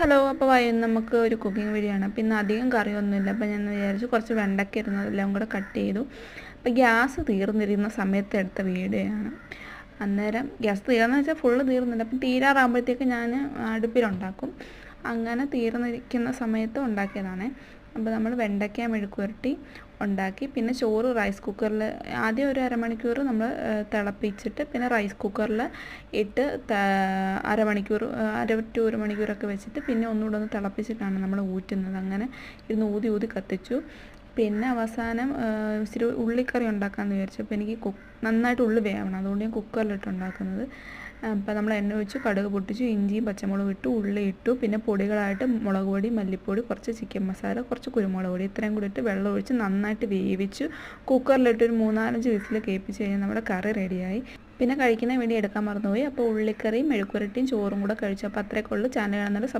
Hello അപ്പോൾ വൈകുന്നേരം നമുക്ക് ഒരു കുക്കിംഗ് വീഡിയോ ആണ്. ഇന്ന് അധികം കറിയൊന്നുമില്ല. അപ്പോൾ ഞാൻ വിചാരിച്ചു കുറച്ച് വെണ്ടയ്ക്ക ഇരുന്നത് എല്ലാം കൂടെ കട്ട് ചെയ്തു. അപ്പോൾ ഗ്യാസ് തീർന്നിരുന്ന സമയത്ത് എടുത്ത വീഡിയോ ആണ്. അന്നേരം ഗ്യാസ് തീർന്നു വെച്ചാൽ ഫുള്ള് തീർന്നില്ല. അപ്പം തീരാറാകുമ്പോഴത്തേക്ക് ഞാൻ അടുപ്പിലുണ്ടാക്കും അങ്ങനെ തീർന്നിരിക്കുന്ന സമയത്ത് ഉണ്ടാക്കിയതാണ്. അപ്പോൾ നമ്മൾ വെണ്ടയ്ക്ക മെഴുക്കുവരട്ടി ഉണ്ടാക്കി. പിന്നെ ചോറ് റൈസ് കുക്കറിൽ ആദ്യം ഒരു അരമണിക്കൂർ നമ്മൾ തിളപ്പിച്ചിട്ട് പിന്നെ റൈസ് കുക്കറിൽ ഇട്ട് അരമണിക്കൂർ അര ടു ഒരു മണിക്കൂറൊക്കെ വെച്ചിട്ട് പിന്നെ ഒന്നുകൂടെ ഒന്ന് തിളപ്പിച്ചിട്ടാണ് നമ്മൾ ഊറ്റുന്നത്. അങ്ങനെ ഇരുന്ന് ഊതി ഊതി കത്തിച്ചു. പിന്നെ അവസാനം ഇച്ചിരി ഉള്ളിക്കറി ഉണ്ടാക്കാമെന്ന് വിചാരിച്ചു. അപ്പോൾ എനിക്ക് കുക്ക് നന്നായിട്ട് ഉള്ളി വേവണം. അതുകൊണ്ട് ഞാൻ കുക്കറിലിട്ട് ഉണ്ടാക്കുന്നത്. അപ്പോൾ നമ്മൾ എണ്ണ ഒഴിച്ച് കടുക് പൊട്ടിച്ചു ഇഞ്ചിയും പച്ചമുളകും ഇട്ടു ഉള്ളി ഇട്ടു പിന്നെ പൊടികളായിട്ട് മുളക് പൊടി മല്ലിപ്പൊടി കുറച്ച് ചിക്കൻ മസാല കുറച്ച് കുരുമുളക് പൊടി ഇത്രയും കൂടി ഇട്ട് വെള്ളം ഒഴിച്ച് നന്നായിട്ട് വേവിച്ചു. കുക്കറിലിട്ട് ഒരു മൂന്നാലഞ്ച് വിസിൽ കേൾപ്പിച്ച് കഴിഞ്ഞാൽ നമ്മുടെ കറി റെഡിയായി. പിന്നെ കഴിക്കുന്നതിന് വേണ്ടി എടുക്കാൻ മറന്നുപോയി. അപ്പോൾ ഉള്ളിക്കറിയും മെഴുക്കുരട്ടിയും ചോറും കൂടെ കഴിച്ചു. അപ്പോൾ അത്രയൊക്കെ ചാനൽ കാണുന്നത്